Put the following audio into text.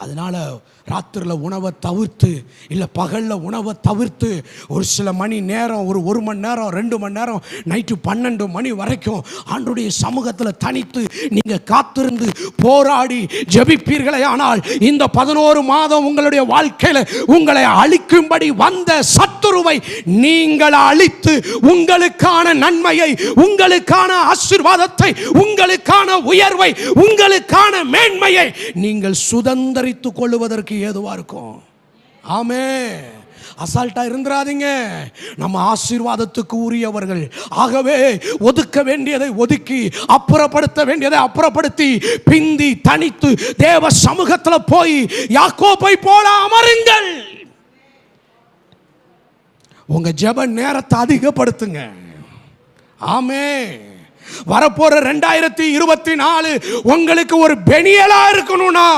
அதனால ராத்திரியில் உணவை தவிர்த்து இல்லை பகலில் உணவை தவிர்த்து ஒரு சில மணி நேரம் ஒரு ஒரு மணி நேரம் ரெண்டு மணி நேரம் நைட்டு பன்னெண்டு மணி வரைக்கும் ஆண்டுடைய சமூகத்தில் தனித்து நீங்கள் காத்திருந்து போராடி ஜெபிப்பீர்களே. ஆனால் இந்த பதினோரு மாதம் உங்களுடைய வாழ்க்கையில் உங்களை அழிக்கும்படி வந்த சத்துருவை நீங்கள் அழித்து உங்களுக்கான நன்மையை உங்களுக்கான ஆசீர்வாதத்தை உங்களுக்கான உயர்வை உங்களுக்கான மேன்மையை நீங்கள் சுதந்தரித்துக் கொள்வதற்கு ஏதுவா இருக்கும். ஆமே. அசால்ட்டா இருந்துடாதீங்க நம்ம ஆசீர்வாதத்துக்கு உரியவர்கள். ஆகவே ஒதுக்க வேண்டியதை ஒதுக்கி அப்புறப்படுத்த வேண்டியதை அப்புறப்படுத்தி பிந்தி தனித்து தேவ சமூகத்தில் போய் யாக்கோப்பை போல அமருங்கள். உங்க ஜெப நேரத்தை அதிகப்படுத்துங்க. ஆமே. வரப்போற ரெண்டாயிரத்தி இருபத்தி நாலு உங்களுக்கு ஒரு பெனியலா இருக்கணும்னா.